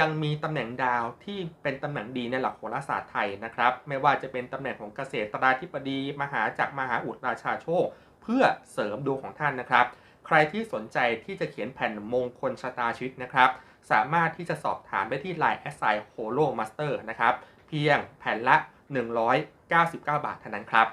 ยังมีตำแหน่งดาวที่เป็นตำแหน่งดีในหลักโหราศาสตร์ไทยนะครับ ไม่ว่าจะเป็นตำแหน่งของเกษตราธิบดี มหาจักรมหาอุดราชาโชค เพื่อเสริมดวงของท่านนะครับ ใครที่สนใจที่จะเขียนแผ่นมงคลชะตาชีวิตนะครับ สามารถที่จะสอบถามได้ที่ Line แอสไซโฮโลมาสเตอร์นะครับ เพียงแผ่นละ 199 บาทเท่านั้นครับ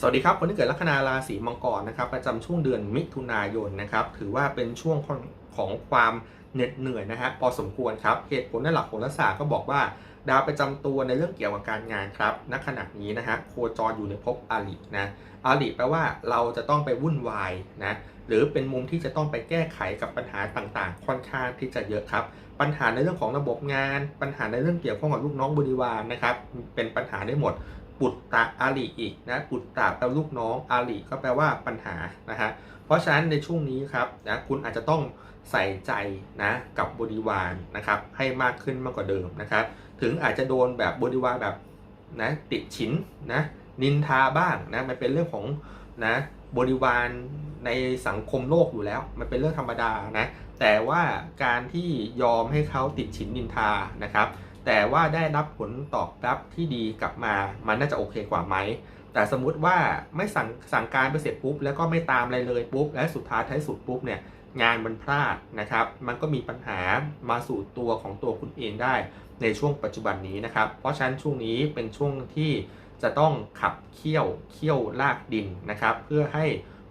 สวัสดีครับ คนที่เกิดลัคนาราศีมังกรนะครับประจำช่วงเดือนมิถุนายนนะครับถือว่าเป็นช่วงของของความเหน็ดเหนื่อยนะฮะพอสมควรครับเหตุผลในหลักโหราศาสตร์ก็บอกว่า ดาวประจำตัวในเรื่องเกี่ยวกับการงานครับณขณะนี้นะฮะโคจรอยู่ในภพอารินะอาริแปลว่าเราจะต้องไปวุ่นวายนะหรือเป็นมุมที่จะต้องไปแก้ไขกับปัญหาต่างๆ ค่อนข้างที่จะเยอะครับ ปัญหาในเรื่องของระบบงาน ปัญหาในเรื่องเกี่ยวข้องกับลูกน้องบริวารนะครับเป็นปัญหาได้หมด ปุตตะอาลีอีกนะปุตตะแปลลูกน้องอาลีก็แปลว่าปัญหานะฮะเพราะฉะนั้นในช่วงนี้ครับนะคุณอาจจะต้องใส่ใจนะกับบริวารนะครับให้มากขึ้นมากกว่าเดิมนะครับ ถึงอาจจะโดนแบบบริวารแบบนะติดฉินนะนินทาบ้างนะมันเป็นเรื่องของนะบริวารในสังคมโลกอยู่แล้ว มันเป็นเรื่องธรรมดานะแต่ว่าการที่ยอมให้เขาติดฉินนินทานะครับ แต่ว่าได้รับผลตอบรับที่ดีกลับมา มันน่าจะโอเคกว่าไหม แต่สมมุติว่าไม่สั่งสั่งการไปเสร็จปุ๊บ แล้วก็ไม่ตามอะไรเลยปุ๊บ และสุดท้ายท้ายสุดปุ๊บเนี่ยงานมันพลาดนะครับ มันก็มีปัญหามาสู่ตัวของตัวคุณเองได้ในช่วงปัจจุบันนี้นะครับ เพราะฉะนั้นช่วงนี้เป็นช่วงที่จะต้องขับเคี่ยวเคี่ยวลากดินนะครับ เพื่อให้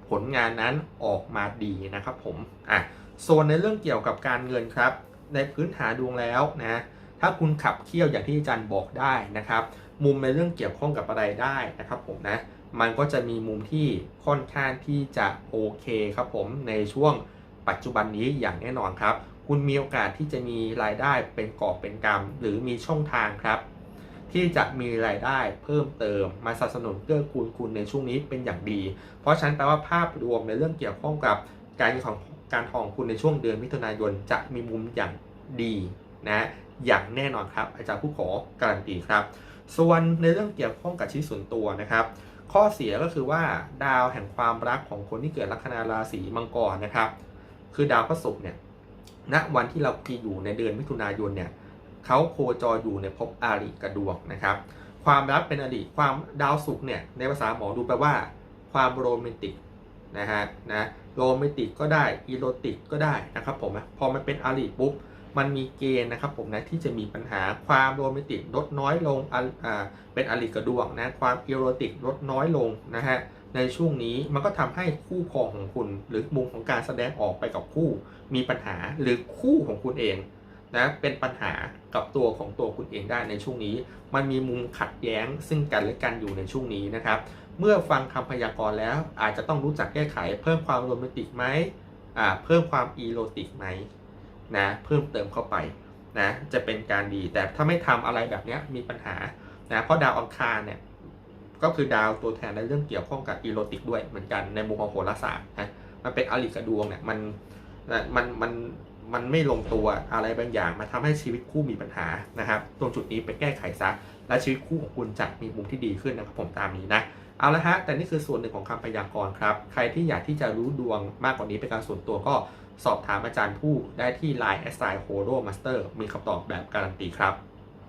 ผลงานนั้นออกมาดีนะครับผม อะส่วนในเรื่องเกี่ยวกับการเงินครับ ในพื้นฐานดวงแล้วนะ ถ้าคุณขับเคี่ยวอย่างที่อาจารย์บอกได้นะครับ มุมในเรื่องเกี่ยวข้องกับอะไรได้นะครับผมนะ มันก็จะมีมุมที่ค่อนข้างที่จะโอเคครับผมในช่วงปัจจุบันนี้อย่างแน่นอนครับ คุณมีโอกาสที่จะมีรายได้เป็นกอบเป็นกำหรือมีช่องทางครับ ที่จะมีรายได้เพิ่มเติมมาสนับสนุนเกื้อกูลคุณในช่วงนี้เป็นอย่างดี เพราะฉะนั้นแปลว่าภาพรวมในเรื่องเกี่ยวข้องกับการของการทองคุณในช่วงเดือนมิถุนายนจะมีมุมอย่างดีนะ อย่างแน่นอนครับ อาจารย์ผู้ขอการันตีครับ ส่วนในเรื่องเกี่ยวข้องกับชีวิตส่วนตัวนะครับ ข้อเสียก็คือว่าดาวแห่งความรักของคนที่เกิดลัคนาราศีมังกรนะครับ คือดาวพระศุกร์เนี่ยณวันที่เราคีอยู่ในเดือนมิถุนายนเนี่ยเขาโคจรอยู่ในภพอาริกระดวงนะครับ ความรักเป็นอดีตความดาวศุกร์เนี่ยในภาษาหมอดูแปลว่า ความโรแมนติกนะฮะนะโรแมนติกก็ได้อีโรติกก็ได้นะครับผมพอมันเป็นอาริปุ๊บ มันมีเกณฑ์นะครับผมนะที่จะมีปัญหาความโรแมนติกลดน้อยลงอ่าเป็นอาริกระดวงนะความอีโรติกลดน้อยลงนะฮะในช่วงนี้มันก็ทำให้คู่ครองของคุณหรือมุมของการแสดงออกไปกับคู่มีปัญหาหรือคู่ของคุณเองนะเป็นปัญหากับตัวของตัวคุณเองได้ในช่วงนี้ มันมีมุมขัดแย้งซึ่งกันและกันอยู่ในช่วงนี้นะครับ เมื่อฟังคำพยากรณ์แล้วอาจจะต้องรู้จักแก้ไข เพิ่มความโรแมนติกไหมเพิ่มความอีโรติกไหม นะเพิ่มเติมเข้าไปนะจะเป็นการดีแต่ถ้าไม่ทำอะไรแบบนี้มีปัญหานะเพราะดาวอังคารเนี่ยก็คือดาวตัวแทนในเรื่องเกี่ยวข้องกับอีโรติกด้วยเหมือนกันในมุมของโหราศาสตร์นะมันเป็นอริกระดวงเนี่ยมันมันมันมันไม่ลงตัวอะไรบางอย่างมาทำให้ชีวิตคู่มีปัญหานะครับ ตรงจุดนี้ไปแก้ไขซะ และชีวิตคู่ของคุณจะมีมุมที่ดีขึ้นนะครับผมตามนี้นะเอาละฮะแต่นี่คือส่วนหนึ่งของคำพยากรณ์ครับ ใครที่อยากที่จะรู้ดวงมากกว่านี้เป็นการส่วนตัวก็ สอบถามอาจารย์ผู้ได้ที่ Line แอสไซโฮโ o มาสเตอร์มีคำตอบแบบการันตีครับ